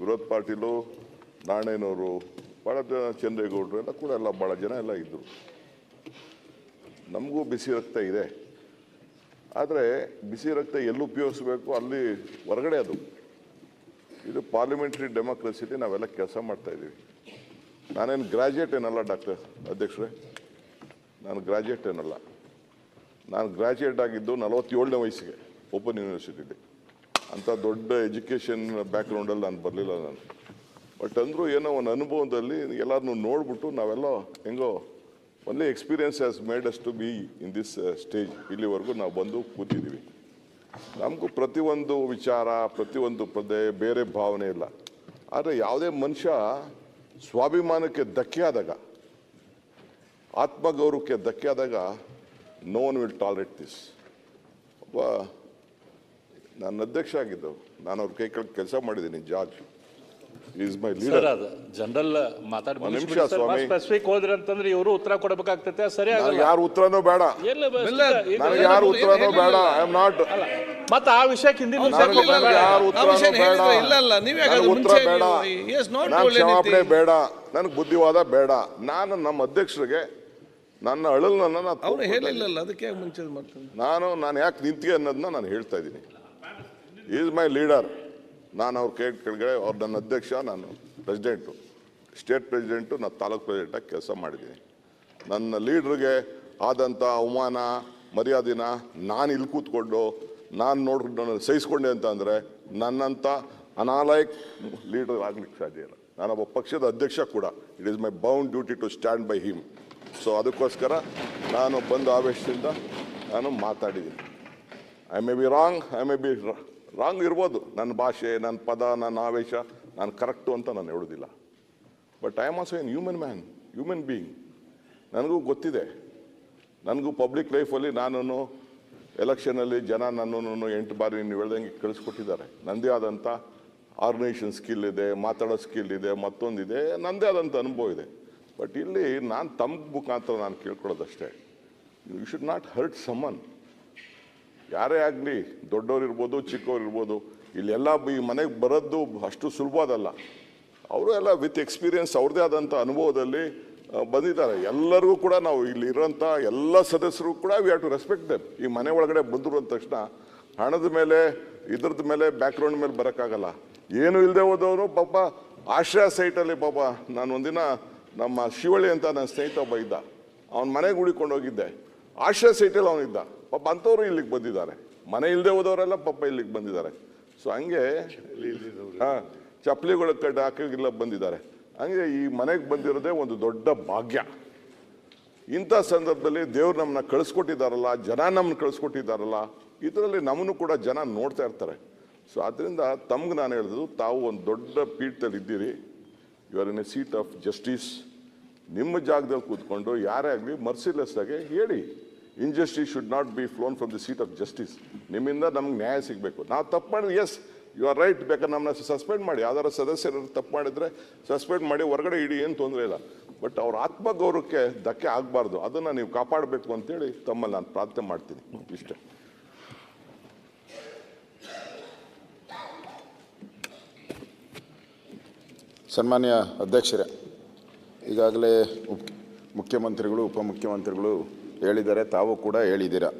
ವಿರೋಧ ಪಾಟೀಲು ನಾಣೇನವರು ಭಾಳ ಜನ ಚಂದ್ರೇಗೌಡರು ಎಲ್ಲ ಕೂಡ ಎಲ್ಲ ಭಾಳ ಜನ ಎಲ್ಲ ಇದ್ದರು ನಮಗೂ ಬಿಸಿ ರಕ್ತ ಇದೆ. ಆದರೆ ಬಿಸಿ ರಕ್ತ ಎಲ್ಲಿ ಉಪಯೋಗಿಸ್ಬೇಕು, ಅಲ್ಲಿ ಹೊರಗಡೆ ಅದು. ಇದು ಪಾರ್ಲಿಮೆಂಟ್ರಿ ಡೆಮೋಕ್ರಸಿಲಿ ನಾವೆಲ್ಲ ಕೆಲಸ ಮಾಡ್ತಾಯಿದ್ದೀವಿ ನಾನೇನು ಗ್ರಾಜ್ಯುಯೇಟ್ ಏನಲ್ಲ, ಡಾಕ್ಟರ್ ಅಧ್ಯಕ್ಷರೇ? ನಾನು ಗ್ರಾಜ್ಯುಯೇಟ್ ಏನಲ್ಲ. ನಾನು ಗ್ರಾಜ್ಯುಯೇಟ್ ಆಗಿದ್ದು ನಲವತ್ತೇಳನೇ ವಯಸ್ಸಿಗೆ, ಓಪನ್ ಯೂನಿವರ್ಸಿಟಿಲಿ. ಅಂಥ ದೊಡ್ಡ ಎಜುಕೇಷನ್ ಬ್ಯಾಕ್ಗ್ರೌಂಡಲ್ಲಿ ನಾನು ಬರಲಿಲ್ಲ ನಾನು. ಬಟ್ ಅಂದರೂ ಏನೋ ಒಂದು ಅನುಭವದಲ್ಲಿ ಎಲ್ಲರನ್ನೂ ನೋಡ್ಬಿಟ್ಟು ನಾವೆಲ್ಲ ಹೆಂಗೋ only experience has made us to be in this stage ಇಲ್ಲಿವರೆಗೂ ನಾವು ಬಂದು ಕೂತಿದ್ದೀವಿ ನಮಗೂ ಪ್ರತಿಯೊಂದು ವಿಚಾರ, ಪ್ರತಿಯೊಂದು ಪದೇ ಬೇರೆ ಭಾವನೆ ಇಲ್ಲ. ಆದರೆ ಯಾವುದೇ ಮನುಷ್ಯ ಸ್ವಾಭಿಮಾನಕ್ಕೆ ಧಕ್ಕೆ ಆದಾಗ, ಆತ್ಮಗೌರವಕ್ಕೆ ಧಕ್ಕೆ ಆದಾಗ no one will tolerate this ಒಬ್ಬ ನಾನು ಅಧ್ಯಕ್ಷ ಆಗಿದ್ದು ನಾನು ಅವ್ರ ಕೈ ಕೆಳಗೆ ಕೆಲಸ ಮಾಡಿದ್ದೀನಿ George. Is my sir leader ಅದು ಜನರಲ್ ಮಾತಾಡಿ ಒಂದ್ ನಿಮಿಷ ಸ್ವಾಮಿ. ಸ್ಪೆಸಿಫಿಕ್ ಹೋದ್ರಿ ಅಂತಂದ್ರೆ ಇವರು ಉತ್ತರ ಕೊಡಬೇಕಾಗ್ತೈತೆ ಸರಿ ನನಗೆ ಆಗಲ್ಲ ಯಾರು ಉತ್ತರನೂ ಬೇಡ. ಎಲ್ಲ ಬಸ್ ಈಗ ನನಗೆ ಯಾರು ಉತ್ತರನೂ ಬೇಡ. ಐ ಆಮ್ ನಾಟ್ ಮತ್ತೆ ಆ ವಿಷಯಕ್ಕೆ ಹಿಂದಿನ ನನಗೆ ವಿಷಯಕ್ಕೆ ನನಗೆ ಬೇಡ. ಯಾರು ಆ ಉತ್ತರನೂ ವಿಷಯ ಬೇಡ. ಹೇಳಿದ್ರೆ ಇಲ್ಲ ಅಲ್ಲ, ನೀವ್ ನನಗೆ ಅದು ಉತ್ತರ ಮುಂಚೆ ಬೇಡ. ನೀವು- he has not ನಾನು told ಕ್ಷಮಾಪಣೆ anything. ಬೇಡ. ನನಗೆ ಬುದ್ಧಿವಾದ ಬೇಡ. ನಾನು ನಮ್ಮ ಅಧ್ಯಕ್ಷರಿಗೆ ನನ್ನ ಅಳಲ್ ನಾನು ಅವ್ರು ಹೇಳಿಲ್ಲಲ್ಲ ಅದಕ್ಕೆ ಯಾಕೆ ಮುಂಚೆ ಮಾಡ್ತಾರೆ ನಾನು ನಾನು ಯಾಕೆ ನಿಂತಿಗೆ ಅನ್ನೋದನ್ನ ನಾನು ಹೇಳ್ತಾ ಇದ್ದೀನಿ. ಈಸ್ ಮೈ ಲೀಡರ್ ನಾನು ಅವ್ರು ಕೈ ಕೆಳಗಡೆ ಅವ್ರು ನನ್ನ ಅಧ್ಯಕ್ಷ, ನಾನು ಪ್ರೆಸಿಡೆಂಟು ಸ್ಟೇಟ್ ಪ್ರೆಸಿಡೆಂಟು ನಾನು ತಾಲೂಕು ಪ್ರೆಸಿಡೆಂಟಾಗಿ ಕೆಲಸ ಮಾಡಿದ್ದೀನಿ. ನನ್ನ ಲೀಡ್ರಿಗೆ ಆದಂಥ ಅವಮಾನ, ಮರ್ಯಾದಿನ ನಾನು ಇಲ್ಲಿ ಕೂತ್ಕೊಂಡು, ನಾನು ನೋಡ್ಕೊಂಡು ಸಹಿಸ್ಕೊಂಡೆ ಅಂತ ಅಂದರೆ ನನ್ನಂಥ ಅನಾಲಯಕ್ ಲೀಡರ್ ಆಗ್ಲಿಕ್ಕೆ ಸಾಧ್ಯ ಇಲ್ಲ. ನಾನೊಬ್ಬ ಪಕ್ಷದ ಅಧ್ಯಕ್ಷ ಕೂಡ. It is my bound duty to stand by him so ಅದಕ್ಕೋಸ್ಕರ ನಾನು ಬಂದು ಆವೇಶದಿಂದ ನಾನು ಮಾತಾಡಿದ್ದೀನಿ. I may be wrong I may be wrong ಇರ್ಬೋದು. ನನ್ನ ಭಾಷೆ ನನ್ನ ಪದ ನನ್ನ ಆವೇಶ, ನಾನು ಕರೆಕ್ಟು ಅಂತ ನಾನು ಹೇಳೋದಿಲ್ಲ. But I am also an human man human being ನನಗೂ ಗೊತ್ತಿದೆ. ನನಗೂ ಪಬ್ಲಿಕ್ ಲೈಫಲ್ಲಿ ನಾನು ಎಲೆಕ್ಷನಲ್ಲಿ ಜನ ನನ್ನನ್ನು ಎಂಟು ಬಾರಿ ನೀವು ಹೇಳ್ದಂಗೆ ಕಳಿಸ್ಕೊಟ್ಟಿದ್ದಾರೆ. ನನ್ನದೇ ಆದಂಥ ಆರ್ಗನೈಸೇಷನ್ ಸ್ಕಿಲ್ ಇದೆ, ಮಾತಾಡೋ ಸ್ಕಿಲ್ ಇದೆ, ಮತ್ತೊಂದಿದೆ ನನ್ನದೇ ಆದಂಥ ಅನುಭವ ಇದೆ. ಬಟ್ ಇಲ್ಲಿ ನಾನು ತಮ್ಮ ಮುಖಾಂತರ ನಾನು ಕೇಳ್ಕೊಳ್ಳೋದಷ್ಟೇ. You should not hurt someone ಯಾರೇ ಆಗಲಿ, ದೊಡ್ಡವ್ರು ಇರ್ಬೋದು, ಚಿಕ್ಕವ್ರು ಇರ್ಬೋದು ಇಲ್ಲೆಲ್ಲ ಈ ಮನೆಗೆ ಬರೋದು ಅಷ್ಟು ಸುಲಭದಲ್ಲ ಅವರು ಎಲ್ಲ ವಿತ್ ಎಕ್ಸ್ಪೀರಿಯನ್ಸ್ ಅವ್ರದ್ದೇ ಆದಂಥ ಅನುಭವದಲ್ಲಿ ಬಂದಿದ್ದಾರೆ. ಎಲ್ಲರಿಗೂ ಕೂಡ ನಾವು ಇಲ್ಲಿ ಇರೋಂಥ ಎಲ್ಲ ಸದಸ್ಯರು ಕೂಡ we have to respect them ಈ ಮನೆ ಒಳಗಡೆ ಬಂದರು ಅಂದ ತಕ್ಷಣ ಹಣದ ಮೇಲೆ ಇದ್ರದ್ದು ಮೇಲೆ ಬ್ಯಾಕ್ಗ್ರೌಂಡ್ ಮೇಲೆ ಬರೋಕ್ಕಾಗಲ್ಲ. ಏನು ಇಲ್ಲದೆ ಹೋದವರು, ಪಾಪ ಆಶ್ರಯ ಸೈಟಲ್ಲಿ ಪಾಪ ನಾನು ಒಂದಿನ ನಮ್ಮ ಶಿವಳ್ಳಿ ಅಂತ ನನ್ನ ಸ್ನೇಹಿತ ಒಬ್ಬ ಇದ್ದ. ಅವನ ಮನೆಗೆ ಉಳಿಕೊಂಡು ಹೋಗಿದ್ದೆ ಆಶ್ರಯ ಸೈಟಲ್ಲಿ ಅವನಿದ್ದ. ಪಾಪ ಅಂಥವ್ರು ಇಲ್ಲಿಗೆ ಬಂದಿದ್ದಾರೆ. ಮನೆ ಇಲ್ಲದೆ ಹೋದವರೆಲ್ಲ ಪಾಪ ಇಲ್ಲಿಗೆ ಬಂದಿದ್ದಾರೆ. ಸೊ ಹಂಗೆ ಹಾಂ ಚಪ್ಪಲಿಗಳ ಕಡ್ಡ ಹಾಕಿಲ್ಲ ಬಂದಿದ್ದಾರೆ. ಹಂಗೆ ಈ ಮನೆಗೆ ಬಂದಿರೋದೇ ಒಂದು ದೊಡ್ಡ ಭಾಗ್ಯ. ಇಂಥ ಸಂದರ್ಭದಲ್ಲಿ ದೇವ್ರು ನಮ್ಮನ್ನ ಕಳಿಸ್ಕೊಟ್ಟಿದ್ದಾರಲ್ಲ ಜನ ನಮ್ಮನ್ನ ಕಳಿಸ್ಕೊಟ್ಟಿದ್ದಾರಲ್ಲ ಇದರಲ್ಲಿ ನಮ್ಮನ್ನು ಕೂಡ ಜನ ನೋಡ್ತಾ ಇರ್ತಾರೆ. ಸೊ ಅದರಿಂದ ತಮ್ಗೆ ನಾನು ಹೇಳಿದ್ರು ತಾವು ಒಂದು ದೊಡ್ಡ ಪೀಠದಲ್ಲಿ ಇದ್ದೀರಿ. You are in a seat of justice ನಿಮ್ಮ ಜಾಗದಲ್ಲಿ ಕೂತ್ಕೊಂಡು ಯಾರೇ ಆಗಲಿ ಮರ್ಸಿಲೆಸ್ ಆಗಿ ಹೇಳಿ. Injustice should not be flown from the seat of justice ನಿಮ್ಮಿಂದ ನಮ್ಗೆ ನ್ಯಾಯ ಸಿಗಬೇಕು. ನಾವು ತಪ್ಪು ಮಾಡಿದ್ರೆ ಎಸ್ ಯು ಆರ್ ರೈಟ್ ಬೇಕಾದ್ರೆ ನಮ್ಮನ್ನ ಸಸ್ಪೆಂಡ್ ಮಾಡಿ. ಯಾವ್ದಾರ ಸದಸ್ಯರು ತಪ್ಪು ಮಾಡಿದರೆ ಸಸ್ಪೆಂಡ್ ಮಾಡಿ ಹೊರಗಡೆ ಇಡಿ, ಏನು ತೊಂದರೆ ಇಲ್ಲ. ಬಟ್ ಅವ್ರ ಆತ್ಮಗೌರವಕ್ಕೆ ಧಕ್ಕೆ ಆಗಬಾರ್ದು. ಅದನ್ನು ನೀವು ಕಾಪಾಡಬೇಕು ಅಂತೇಳಿ ತಮ್ಮಲ್ಲಿ ನಾನು ಪ್ರಾರ್ಥನೆ ಮಾಡ್ತೀನಿ. ಇಷ್ಟೇ. ಸನ್ಮಾನ್ಯ ಅಧ್ಯಕ್ಷರೇ ಈಗಾಗಲೇ ಮುಖ್ಯಮಂತ್ರಿಗಳು ಉಪಮುಖ್ಯಮಂತ್ರಿಗಳು ಹೇಳಿದ್ದಾರೆ ತಾವು ಕೂಡ ಹೇಳಿದ್ದೀರಾ?